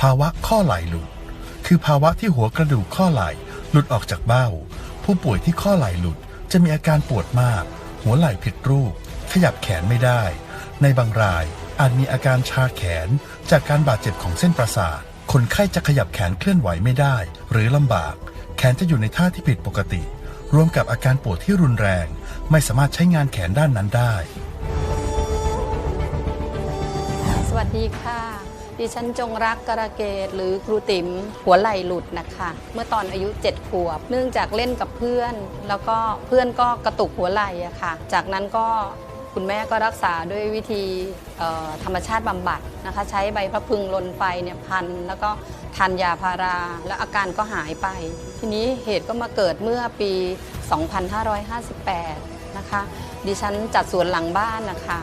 ภาวะข้อไหล่หลุด คือภาวะที่หัวกระดูกข้อไหล่หลุดออกจากเบ้า ผู้ป่วยที่ข้อไหล่หลุดจะมีอาการปวดมาก หัวไหล่ผิดรูป ขยับแขนไม่ได้ ในบางรายอาจมีอาการชาแขนจากการบาดเจ็บของเส้นประสาท คนไข้จะขยับแขนเคลื่อนไหวไม่ได้ หรือลำบาก แขนจะอยู่ในท่าที่ผิดปกติ รวมกับอาการปวดที่รุนแรง ไม่สามารถใช้งานแขนด้านนั้นได้ สวัสดีค่ะ ดิฉันจงรักกระเกตหรือครูติ๋มหัวไหล่หลุดนะคะ เมื่อตอนอายุ 7 ขวบ เนื่องจากเล่นกับเพื่อน แล้วก็เพื่อนก็กระตุกหัวไหล่อะค่ะ จากนั้นก็คุณแม่ก็รักษาด้วยวิธีธรรมชาติบำบัดนะคะ ใช้ใบพระพึงลนไฟเนี่ยพัน แล้วก็ทานยาพารา แล้วอาการก็หายไป ทีนี้เหตุก็มาเกิดเมื่อปี 2558 นะคะ ดิฉันจัดสวนหลังบ้านนะคะ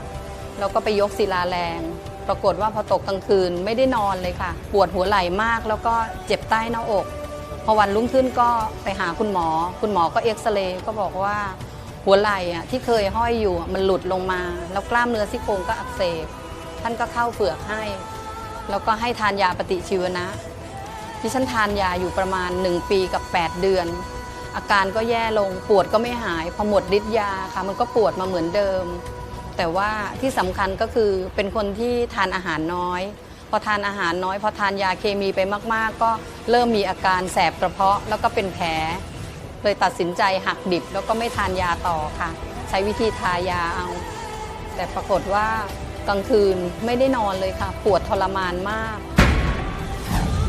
แล้วก็ไปยกศิลาแรง ปรากฏว่าพอตกกลางคืนไม่ได้นอนเลยค่ะ ปวดหัวไหล่มากแล้วก็เจ็บใต้หน้าอก พอวันรุ่งขึ้นก็ไปหาคุณหมอ คุณหมอก็เอ็กซเรย์ก็บอกว่าหัวไหล่อะที่เคยห้อยอยู่มันหลุดลงมา แล้วกล้ามเนื้อซี่โครงก็อักเสบท่านก็เข้าเฝือกให้ แล้วก็ให้ทานยาปฏิชีวนะที่ฉันทานยาอยู่ประมาณ 1 ปีกับ 8 เดือน อาการก็แย่ลงปวดก็ไม่หายพอหมดฤทธิ์ยาค่ะ มันก็ปวดมาเหมือนเดิม แต่ว่าที่สำคัญก็คือเป็นคนที่ทานอาหารน้อย พอทานอาหารน้อย พอทานยาเคมีไปมาก ๆ ก็เริ่มมีอาการแสบกระเพาะแล้วก็เป็นแผล เลยตัดสินใจหักดิบแล้วก็ไม่ทานยาต่อค่ะ ใช้วิธีทายาเอา แต่ปรากฏว่ากลางคืนไม่ได้นอนเลยค่ะ ปวดทรมานมาก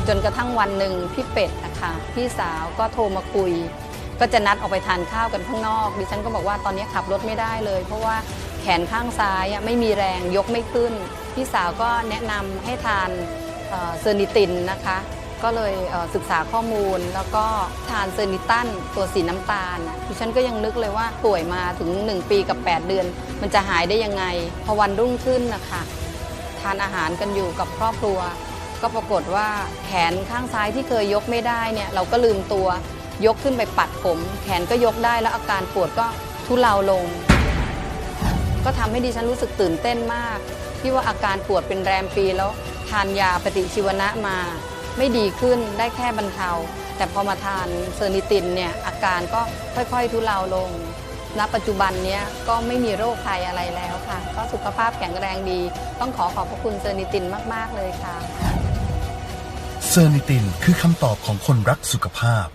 จนกระทั่งวันหนึ่งพี่เป็ดนะคะพี่สาวก็โทรมาคุย ก็จะนัดออกไปทานข้าวกันข้างนอก ดิฉันก็บอกว่าตอนนี้ขับรถไม่ได้เลย เพราะว่า แขนข้างซ้ายไม่มีแรงยกไม่ขึ้น พี่สาวก็แนะนำให้ทานเซอร์นิตินนะคะ ก็เลยศึกษาข้อมูลแล้วก็ทานเซอร์นิตันตัวสีน้ำตาลดิฉันก็ยังนึกเลยว่าป่วยมาถึง 1 ปีกับ 8 เดือน มันจะหายได้ยังไง พอวันรุ่งขึ้นนะคะทานอาหารกันอยู่กับครอบครัว ก็ปรากฏว่าแขนข้างซ้ายที่เคยยกไม่ได้เนี่ยเราก็ลืมตัวยกขึ้นไปปัดผม แขนก็ยกได้แล้วอาการปวดก็ทุเลาลง ก็ทำให้ดิฉันรู้สึกตื่นเต้นมาก ที่ว่าอาการปวดเป็นแรมปีแล้วทานยาปฏิชีวนะมา ไม่ดีขึ้นได้แค่บรรเทา แต่พอมาทานเซอร์นิตินเนี่ยอาการก็ค่อยๆทุเลาลงณปัจจุบันนี้ก็ไม่มีโรคภัยอะไรแล้วค่ะ ก็สุขภาพแข็งแรงดี ต้องขอขอบพระคุณเซอร์นิตินมาก ๆ เลยค่ะ เซอร์นิตินคือคำตอบของคนรักสุขภาพ